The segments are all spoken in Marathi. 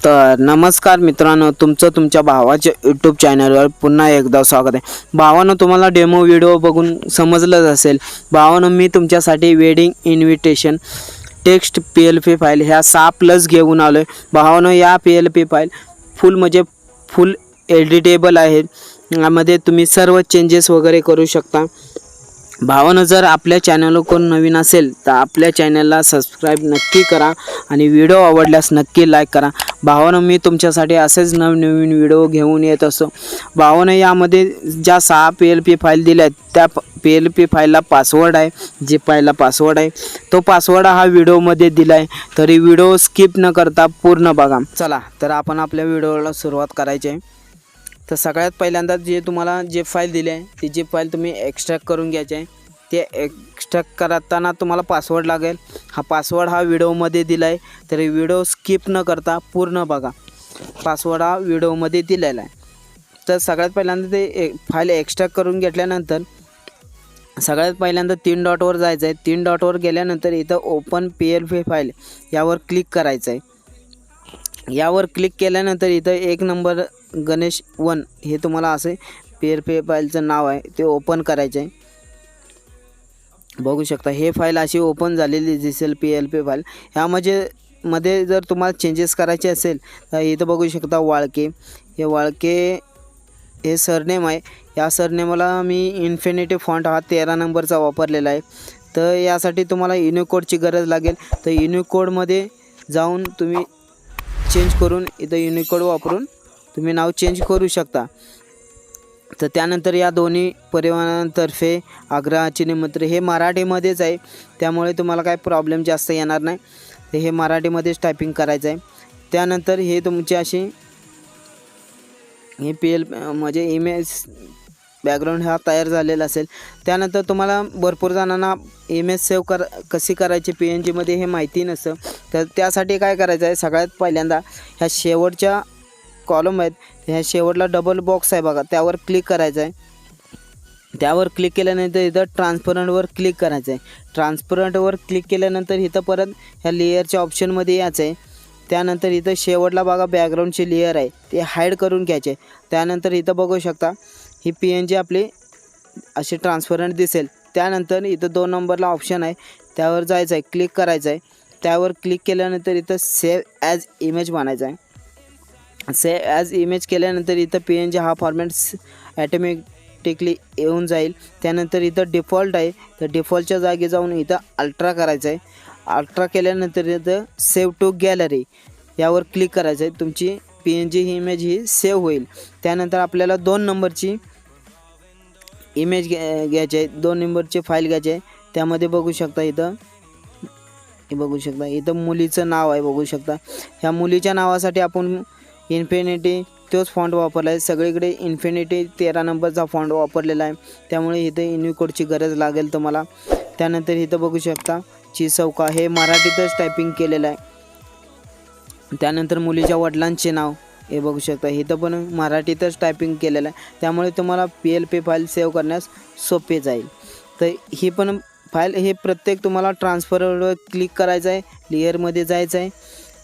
तर नमस्कार मित्रांनो तुमचं तुमच्या भावाच्या यूट्यूब चॅनलवर पुन्हा एकदा स्वागत आहे. भावानं तुम्हाला डेमो व्हिडिओ बघून समजलंच असेल. भावानं मी तुमच्यासाठी wedding invitation text P L P file ह्या सहा प्लस घेऊन आलो आहे भावानं या P L P file full म्हणजे फुल एडिटेबल आहेत. यामध्ये तुम्ही सर्व चेंजेस वगैरे करू शकता. भावानं जर आपल्या चॅनलवर कोण नवीन असेल तर आपल्या चॅनलला सबस्क्राईब नक्की करा आणि व्हिडिओ आवडल्यास नक्की लाईक करा. भावानं मी तुमच्यासाठी असेच नवनवीन व्हिडिओ घेऊन येत असो भावानं यामध्ये ज्या सहा पी एल पी फाईल दिल्या आहेत त्या पी एल पी फाईलला पासवर्ड आहे जे पाहिला पासवर्ड आहे तो पासवर्ड हा व्हिडिओमध्ये दिला आहे तरी व्हिडिओ स्किप न करता पूर्ण बघा. चला तर आपण आपल्या व्हिडिओला सुरुवात करायची आहे. तर सगळ्यात पहिल्यांदा जे तुम्हाला जे फाईल दिले आहे ती जे फाईल तुम्ही एक्स्ट्रॅक्ट करून घ्यायचे आहे ते एक्स्ट्रॅक्ट करताना तुम्हाला पासवर्ड लागेल. हा पासवर्ड हा व्हिडिओमध्ये दिला आहे तरी व्हिडिओ स्किप न करता पूर्ण बघा. पासवर्ड हा व्हिडिओमध्ये दिलेला आहे. तर सगळ्यात पहिल्यांदा ते ए फाईल एक्स्ट्रॅक्ट करून घेतल्यानंतर सगळ्यात पहिल्यांदा तीन डॉटवर जायचं आहे तीन डॉटवर गेल्यानंतर इथं open P L P file यावर क्लिक करायचं आहे यावर क्लिक केल्यानंतर इथं एक नंबर गणेश वन हे तुम्हाला असे पी एल फाईलचं नाव आहे. ते ओपन करायचं आहे. बघू शकता हे फाईल अशी ओपन झालेली दिसेल पी एल पी फाईल ह्यामध्ये मध्ये जर तुम्हाला चेंजेस करायचे असेल तर इथं बघू शकता वाळके. हे वाळके हे सरनेम आहे. या सरनेमला मी इन्फिनिटी फॉन्ट हा तेरा नंबरचा वापरलेला आहे. तर यासाठी तुम्हाला युनिकोडची गरज लागेल. तर युनिकोडमध्ये जाऊन तुम्ही चेंज करून इथं युनिकोड वापरून तुम्ही नाव चेंज करू शकता. तर त्यानंतर या दोन्ही परिवहनातर्फे आग्रहाचे निमंत्रण हे मराठीमध्येच आहे. त्यामुळे तुम्हाला काय प्रॉब्लेम जास्त येणार नाही. तर हे मराठीमध्येच टायपिंग करायचं आहे. त्यानंतर हे तुमची अशी हे पी एल म्हणजे ईमेल्स बॅकग्राऊंड हा तयार झालेला असेल. त्यानंतर तुम्हाला भरपूर जणांना इमेज सेव्ह कर कशी करायची पी एन जीमध्ये हे माहिती नसतं. तर त्यासाठी काय करायचं आहे? सगळ्यात पहिल्यांदा ह्या शेवटच्या कॉलम आहेत. ह्या शेवटला डबल बॉक्स आहे बघा. त्यावर क्लिक करायचं आहे. त्यावर क्लिक केल्यानंतर इथं ट्रान्सपरंटवर क्लिक करायचं आहे. ट्रान्सपरंटवर क्लिक केल्यानंतर इथं परत ह्या लेअरच्या ऑप्शनमध्ये यायचं आहे. त्यानंतर इथं शेवटला बघा बॅकग्राऊंडची लेअर आहे. ते हाईड करून घ्यायचे. त्यानंतर इथं बघू शकता. ही पी एन जी आपली अशी ट्रान्सपरंट दिसेल. त्यानंतर इथं दोन नंबरला ऑप्शन आहे. त्यावर जायचं आहे क्लिक करायचं आहे त्यावर क्लिक केल्यानंतर इथं सेव्ह ॲज इमेज म्हणायचं आहे सेव्ह ॲज इमेज केल्यानंतर इथं पी एन जी हा फॉर्मॅट ॲटोमॅटिकली येऊन जाईल. त्यानंतर इथं डिफॉल्ट आहे. तर डिफॉल्टच्या जागी जाऊन इथं अल्ट्रा करायचं आहे अल्ट्रा केल्यानंतर इथं सेव्ह टू गॅलरी यावर क्लिक करायचं आहे तुमची पी एन जी ही इमेज ही सेव्ह होईल. त्यानंतर आपल्याला दोन नंबरची इमेज घ्या घ्यायची आहे दोन नंबरचे फाईल घ्यायचे आहे त्यामध्ये बघू शकता इथं. हे बघू शकता. इथं मुलीचं नाव आहे बघू शकता. ह्या मुलीच्या नावासाठी आपण इन्फिनिटी तोच फॉन्ट वापरला आहे. सगळीकडे इन्फिनिटी तेरा नंबरचा फॉन्ट वापरलेला आहे. त्यामुळे इथं युनिकोडची गरज लागेल तुम्हाला. त्यानंतर इथं बघू शकता ची चौका. हे मराठीतच टायपिंग केलेलं आहे. त्यानंतर मुलीच्या वडिलांचे नाव. हे बघू शकता. इथं पण मराठीतच टायपिंग केलेलं आहे. त्यामुळे तुम्हाला P L P file save करण्यास सोपे जाईल. तर ही पण फाईल हे प्रत्येक तुम्हाला ट्रान्सफरवर क्लिक करायचं आहे. लेअरमध्ये जायचं आहे.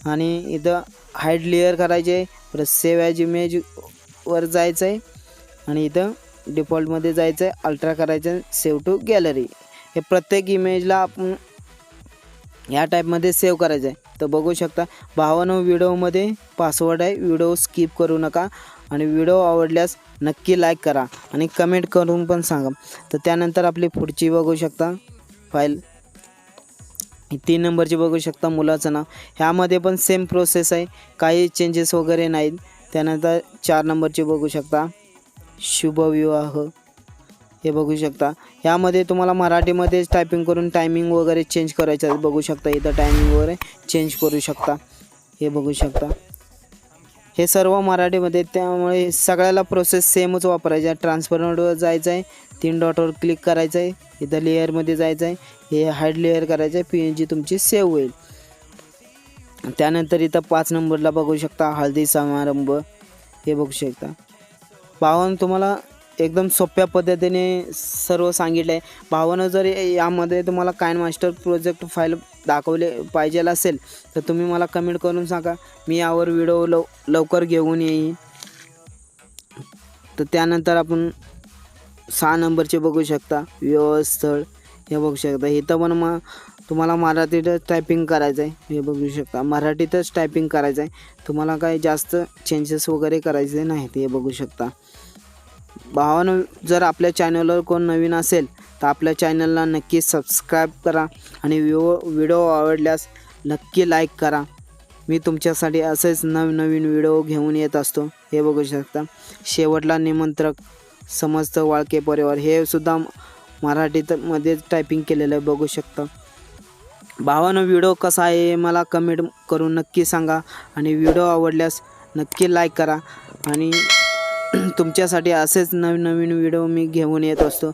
आणि इथं हाईड लेअर करायचे आहे. परत सेव्ह ॲज इमेजवर जायचं आहे. आणि इथं डिफॉल्टमध्ये जायचं आहे. अल्ट्रा करायचं आहे. सेव्ह टू गॅलरी हे प्रत्येक इमेजला आपण ह्या टाईपमध्ये सेव्ह करायचं आहे. तर बघू शकता भावानं व्हिडिओमध्ये पासवर्ड आहे. व्हिडिओ स्किप करू नका. आणि व्हिडिओ आवडल्यास नक्की लाईक करा. आणि कमेंट करून पण सांगा. तर त्यानंतर आपली पुढची बघू शकता फाईल तीन नंबरची बघू शकता मुलाचं नाव. ह्यामध्ये पण सेम प्रोसेस आहे. काही चेंजेस वगैरे नाहीत. त्यानंतर चार नंबरची बघू शकता. शुभविवाह. हे बघू शकता. यामध्ये तुम्हाला मराठीमध्येच टायपिंग करून टायमिंग वगैरे चेंज करायचं आहे. बघू शकता इथं टायमिंग वगैरे चेंज करू शकता. हे बघू शकता. हे सर्व मराठीमध्ये त्यामुळे सगळ्याला प्रोसेस सेमच वापरायची आहे. ट्रान्सफरवर जायचं आहे. तीन डॉटवर क्लिक करायचं आहे. इथं लेअरमध्ये जायचं आहे. हे हाईड लेअर करायचं आहे. पी एन जी तुमची सेव्ह होईल. त्यानंतर इथं पाच नंबरला बघू शकता. हळदी समारंभ. हे बघू शकता. पाहून तुम्हाला एकदम सोप्या पद्धतीने सर्व सांगितलं आहे भावानं जर यामध्ये तुम्हाला कायन मास्टर प्रोजेक्ट फाईल दाखवले पाहिजेल असेल तर तुम्ही मला कमेंट करून सांगा. मी यावर व्हिडिओ लव लवकर घेऊन येईन. तर त्यानंतर आपण सहा नंबरचे बघू शकता. व्यवस्थळ. हे बघू शकता. इथं पण मग तुम्हाला मराठीतच टायपिंग करायचं आहे हे बघू शकता. मराठीतच टायपिंग करायचं आहे तुम्हाला काही जास्त चेंजेस वगैरे करायचे नाहीत. हे बघू शकता. भावानं जर आपल्या चॅनलवर कोण नवीन असेल तर आपल्या चॅनलला नक्की सबस्क्राईब करा आणि व्हिओ व्हिडिओ आवडल्यास नक्की लाईक करा. मी तुमच्यासाठी असेच नवनवीन व्हिडिओ घेऊन येत असतो. हे बघू शकता. शेवटला निमंत्रक समस्त वाळके परिवार. हे सुद्धा मराठीत मध्ये टायपिंग केलेलं आहे बघू शकता. भावानं व्हिडिओ कसा आहे मला कमेंट करून नक्की सांगा आणि व्हिडिओ आवडल्यास नक्की लाईक करा आणि तुमच्यासाठी असेच नवनवीन व्हिडिओ मी घेऊन येत असतो.